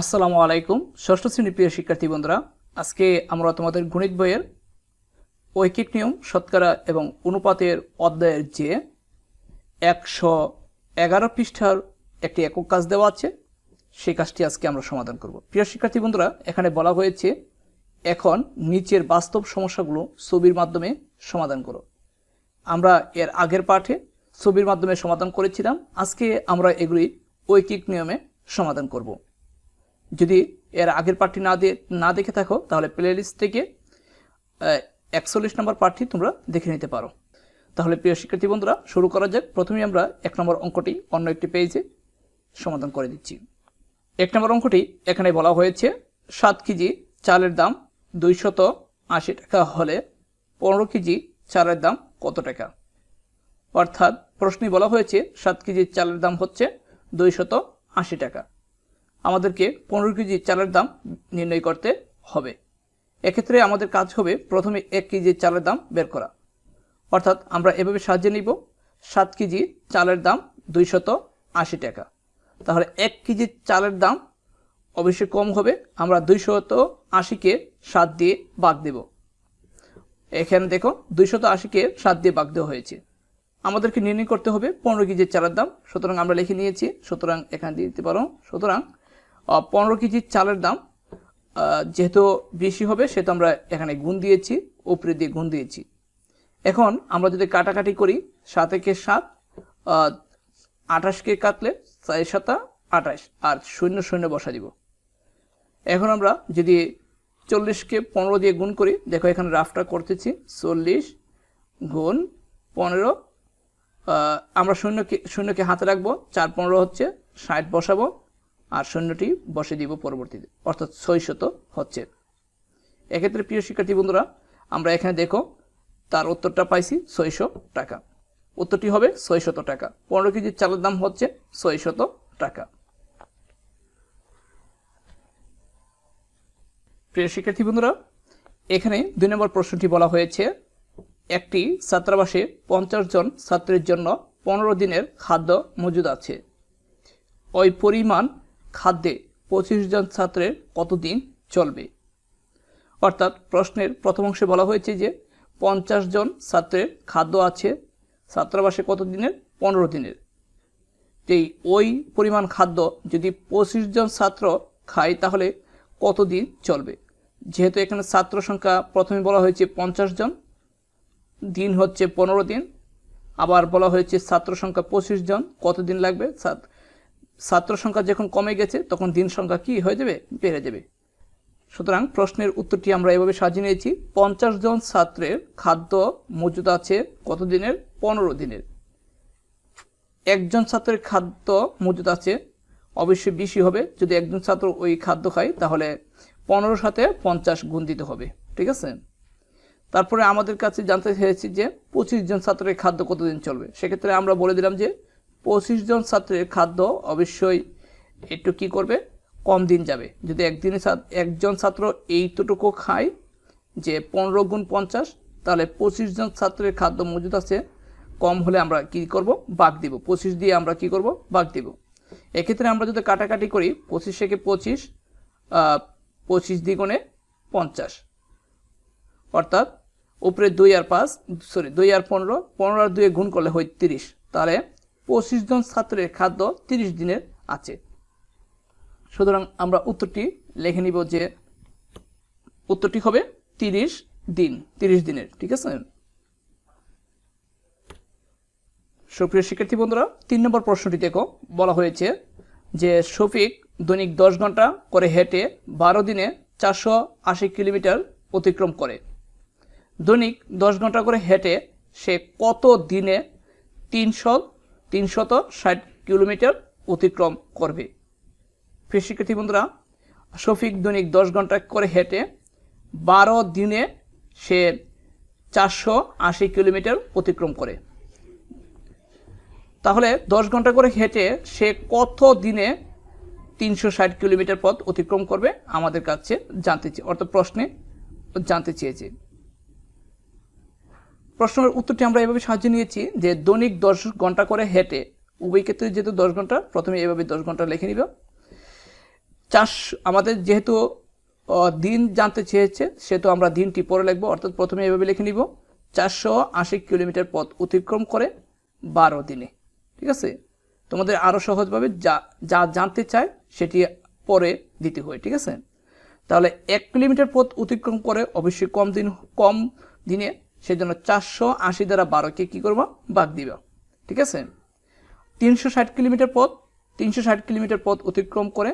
আসসালামু আলাইকুম, ষষ্ঠ শ্রেণির প্রিয় শিক্ষার্থী বন্ধুরা, আজকে আমরা তোমাদের গণিত বইয়ের ঐকিক নিয়ম শতকরা এবং অনুপাতের অধ্যায়ের যে একশো এগারো পৃষ্ঠার একটি একক কাজ দেওয়া আছে, সেই কাজটি আজকে আমরা সমাধান করব। প্রিয় শিক্ষার্থী বন্ধুরা, এখানে বলা হয়েছে, এখন নিচের বাস্তব সমস্যাগুলো ছবির মাধ্যমে সমাধান করো। আমরা এর আগের পাঠে ছবির মাধ্যমে সমাধান করেছিলাম, আজকে আমরা এগুলি ঐকিক নিয়মে সমাধান করব। যদি এর আগের পার্টটি না দিয়ে না দেখে থাকো, তাহলে প্লেলিস্ট থেকে একচল্লিশ নম্বর পার্টটি তোমরা দেখে নিতে পারো। তাহলে প্রিয় শিক্ষার্থী বন্ধুরা, শুরু করা যাক। প্রথমেই আমরা এক নম্বর অঙ্কটি অন্য একটি পেজে সমাধান করে দিচ্ছি। এক নম্বর অঙ্কটি এখানে বলা হয়েছে, সাত কেজি চালের দাম দুইশত আশি টাকা হলে পনেরো কেজি চালের দাম কত টাকা? অর্থাৎ প্রশ্নে বলা হয়েছে, সাত কেজি চালের দাম হচ্ছে দুইশত আশি টাকা। আমাদেরকে পনেরো কেজি চালের দাম নির্ণয় করতে হবে। এক্ষেত্রে আমাদের কাজ হবে প্রথমে এক কেজি চালের দাম বের করা। অর্থাৎ আমরা এভাবে সাজিয়ে নিব। সাত কেজি চালের দাম দুইশত আশি টাকা। তাহলে এক কেজি চালের দাম অবশ্যই কম হবে। আমরা দুইশত আশিকে সাত দিয়ে বাদ দেব। এখানে দেখো দুইশত আশিকে সাত দিয়ে বাদ দেওয়া হয়েছে। আমাদেরকে নির্ণয় করতে হবে পনেরো কেজির চালের দাম। সুতরাং আমরা লিখে নিয়েছি। সুতরাং এখানে দিয়ে দিতে পারো। সুতরাং পনেরো কেজি চালের দাম যেহেতু বেশি হবে, সেহেতু আমরা এখানে গুণ দিয়েছি, উপরে দিয়ে গুণ দিয়েছি। এখন আমরা যদি কাটাকাটি করি, সাত একে সাত আঠাশকে কাটলে চার সাতা আঠাশ, আর শূন্য শূন্য বসা দিব। এখন আমরা যদি চল্লিশকে পনেরো দিয়ে গুণ করি, দেখো এখানে রাফটা করতেছি, চল্লিশ গুণ পনেরো আমরা শূন্যকে শূন্যকে হাতে রাখব, চার পনেরো হচ্ছে, ষাট বসাবো আর শূন্যটি বসে দিব পরবর্তীতে। অর্থাৎ ছয়শত হচ্ছে। এক্ষেত্রে প্রিয় শিক্ষার্থী বন্ধুরা, আমরা এখানে দেখো, তার উত্তরটা পাইছি ছয়শো টাকা। উত্তরটি হবে ছয়শত টাকা। পনেরো কেজি চালের দাম হচ্ছে ছয়শত টাকা। প্রিয় শিক্ষার্থী বন্ধুরা, এখানে দুই নম্বর প্রশ্নটি বলা হয়েছে, একটি ছাত্রাবাসে পঞ্চাশ জন ছাত্রের জন্য পনেরো দিনের খাদ্য মজুদ আছে। ওই পরিমাণ খাদ্যে পঁচিশ জন ছাত্রের কতদিন চলবে? অর্থাৎ প্রশ্নের প্রথম অংশে বলা হয়েছে যে পঞ্চাশ জন ছাত্রের খাদ্য আছে, ছাত্রাবাসে কত দিনের পনেরো দিনের। এই ওই পরিমাণ খাদ্য যদি পঁচিশ জন ছাত্র খায়, তাহলে কতদিন চলবে? যেহেতু এখানে ছাত্র সংখ্যা প্রথমে বলা হয়েছে পঞ্চাশ জন, দিন হচ্ছে পনেরো দিন, আবার বলা হয়েছে ছাত্র সংখ্যা পঁচিশ জন, কতদিন লাগবে? ছাত্র সংখ্যা যখন কমে গেছে, তখন দিন সংখ্যা কি হয়ে যাবে? বেড়ে যাবে। সুতরাং প্রশ্নের উত্তরটি আমরা এভাবে সাজিয়ে নিয়েছি। পঞ্চাশ জন ছাত্রের খাদ্য মজুদ আছে কত দিনের? পনেরো দিনের। একজন ছাত্রের খাদ্য মজুদ আছে, অবশ্যই বেশি হবে। যদি একজন ছাত্র ওই খাদ্য খায়, তাহলে পনেরো সাথে পঞ্চাশ গুণ দিতে হবে। ঠিক আছে? তারপরে আমাদের কাছে জানতে চেয়েছি যে পঁচিশ জন ছাত্রের খাদ্য কতদিন চলবে? সেক্ষেত্রে আমরা বলে দিলাম যে পঁচিশ জন ছাত্রের খাদ্য অবশ্যই একটু কি করবে? কম দিন যাবে। যদি একদিনে একজন ছাত্র এইটুকু খায়, যে পনেরো গুণ পঞ্চাশ, তাহলে পঁচিশ জন ছাত্রের খাদ্য মজুদ আছে। কম হলে আমরা কি করব? বাঘ দিব। পঁচিশ দিয়ে আমরা কি করব? বাঘ দিব। এক্ষেত্রে আমরা যদি কাটাকাটি করি, পঁচিশ থেকে পঁচিশ পঁচিশ দ্বিগুণে পঞ্চাশ। অর্থাৎ উপরে দুই আর পাঁচ, সরি, দুই আর পনেরো পনেরো আর দুয়ে গুণ করলে হয় তিরিশ। তাহলে পঁচিশ জন ছাত্রের খাদ্য তিরিশ দিনের আছে। সুতরাং আমরা উত্তরটি লিখে নিব যে উত্তরটি হবে তিরিশ দিন, তিরিশ দিনের, ঠিক আছে? সুপ্রিয় শিক্ষার্থী বন্ধুরা, তিন নম্বর প্রশ্নটি দেখো। বলা হয়েছে যে শফিক দৈনিক দশ ঘণ্টা করে হেঁটে বারো দিনে চারশো আশি কিলোমিটার অতিক্রম করে। দৈনিক দশ ঘণ্টা করে হেঁটে সে কত দিনে তিনশো তিনশত ষাট কিলোমিটার অতিক্রম করবে। প্রিয় শিক্ষার্থী বন্ধুরা, শফিক দৈনিক দশ ঘণ্টা করে হেঁটে বারো দিনে সে চারশো আশি কিলোমিটার অতিক্রম করে। তাহলে দশ ঘণ্টা করে হেঁটে সে কত দিনে তিনশো ষাট কিলোমিটার পথ অতিক্রম করবে আমাদের কাছে জানতে চেয়ে অর্থাৎ প্রশ্নে জানতে চেয়েছে। প্রশ্নের উত্তরটি আমরা এভাবে সাহায্য নিয়েছি যে দৈনিক দশ ঘণ্টা করে হেঁটে উভয় ক্ষেত্রে যেহেতু দশ ঘণ্টা, প্রথমে এভাবে দশ ঘণ্টা লিখে নিব চাষ আমাদের যেহেতু দিন জানতে চেয়েছে, সেহেতু আমরা দিনটি পরে লিখব, অর্থাৎ প্রথমে এভাবে লিখে নিব। চারশো আশি কিলোমিটার পথ অতিক্রম করে বারো দিনে। ঠিক আছে? তোমাদের আরও সহজভাবে যা যা জানতে চায় সেটি পরে দিতে হয়, ঠিক আছে? তাহলে এক কিলোমিটার পথ অতিক্রম করে অবশ্যই কম দিন, কম দিনে সেজন্য চারশো আশি দ্বারা বারোকে কী করবা? বাদ দিবা। ঠিক আছে? তিনশো ষাট কিলোমিটার পথ, তিনশো ষাট কিলোমিটার পথ অতিক্রম করে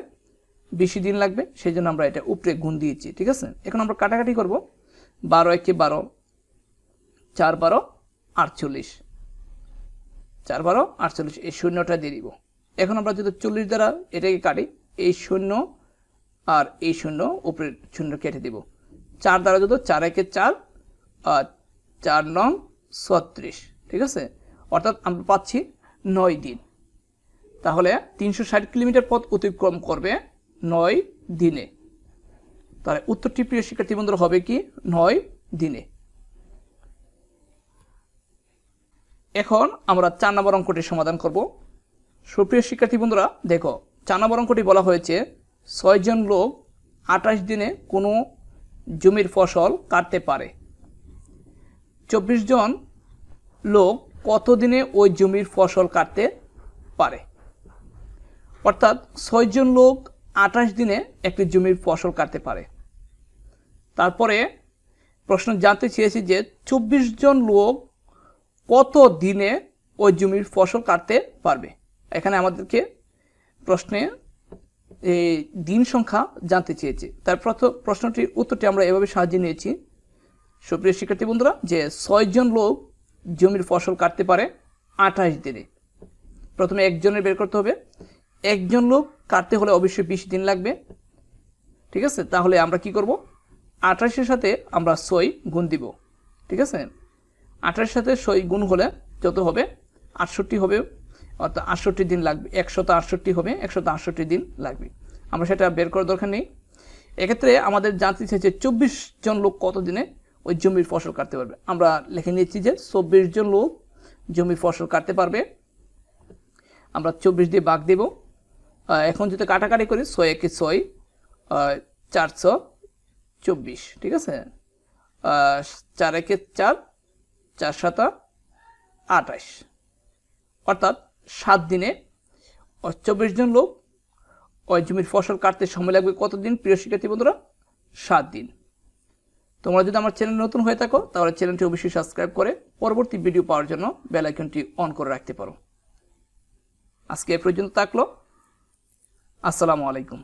বেশি দিন লাগবে সেই জন্য আমরা এটা উপরে গুণ দিয়েছি। ঠিক আছে? এখন আমরা কাটাকাটি করব। বারো একে বারো, চার বারো, আটচল্লিশ। চার বারো, আটচল্লিশ, এই শূন্যটা দিয়ে দিব। এখন আমরা যদি চল্লিশ দ্বারা এটাকে কাটি, এই শূন্য আর এই শূন্য উপরের শূন্য কেটে দিব। চার দ্বারা যদি চার একে চার চার নং ছত্রিশ, ঠিক আছে? অর্থাৎ আমরা পাচ্ছি নয় দিন। তাহলে তিনশো ষাট কিলোমিটার পথ অতিক্রম করবে নয় দিনে। তাহলে উত্তরটি প্রিয় শিক্ষার্থী বন্ধুরা হবে কি? নয় দিনে। এখন আমরা চার নম্বর অঙ্কটি সমাধান করব। সুপ্রিয় শিক্ষার্থী বন্ধুরা, দেখো, চার নম্বর অঙ্কটি বলা হয়েছে, ছয়জন লোক আঠাশ দিনে কোনো জমির ফসল কাটতে পারে। চব্বিশ জন লোক কত দিনে ওই জমির ফসল কাটতে পারে? অর্থাৎ ছয়জন লোক আঠাশ দিনে একটি জমির ফসল কাটতে পারে। তারপরে প্রশ্ন জানতে চেয়েছি যে চব্বিশ জন লোক কত দিনে ওই জমির ফসল কাটতে পারবে? এখানে আমাদেরকে প্রশ্নে এই দিন সংখ্যা জানতে চেয়েছে। তার প্রথম প্রশ্নটির উত্তরটি আমরা এভাবে সাহায্য নিয়েছি। সুপ্রিয় শিক্ষার্থী বন্ধুরা, যে ছয়জন লোক জমির ফসল কাটতে পারে আঠাশ দিনে। প্রথমে একজনের বের করতে হবে। একজন লোক কাটতে হলে অবশ্যই বিশ দিন লাগবে। ঠিক আছে? তাহলে আমরা কি করব? আঠাশের সাথে আমরা ছয় গুণ দিব। ঠিক আছে? আঠাশের সাথে ছয় গুণ হলে যত হবে? আটষট্টি হবে। অর্থাৎ আটষট্টি দিন লাগবে। একশত আটষট্টি হবে, একশত আটষট্টি দিন লাগবে। আমরা সেটা বের করার দরকার নেই। এক্ষেত্রে আমাদের জানতে চাইছে চব্বিশ জন লোক কত দিনে ওই জমির ফসল কাটতে পারবে। আমরা লিখে নিচ্ছি যে চব্বিশ জন লোক জমির ফসল কাটতে পারবে। আমরা চব্বিশ দিয়ে বাঘ দেব। এখন যদি কাটাকাটি করি ছয় একে ছয় চারশো চব্বিশ, ঠিক আছে? চার একে চার চার সাতা আঠাশ। অর্থাৎ সাত দিনে চব্বিশ জন লোক ওই জমির ফসল কাটতে সময় লাগবে কতদিন? প্রিয় শিক্ষার্থী বন্ধুরা, সাত দিন। তোমরা যদি আমার চ্যানেল নতুন হয়ে থাকো, তাহলে চ্যানেলটি অবশ্যই সাবস্ক্রাইব করে পরবর্তী ভিডিও পাওয়ার জন্য বেল আইকনটি অন করে রাখতে পারো। আজকে এ পর্যন্ত থাকল। আসসালামু আলাইকুম।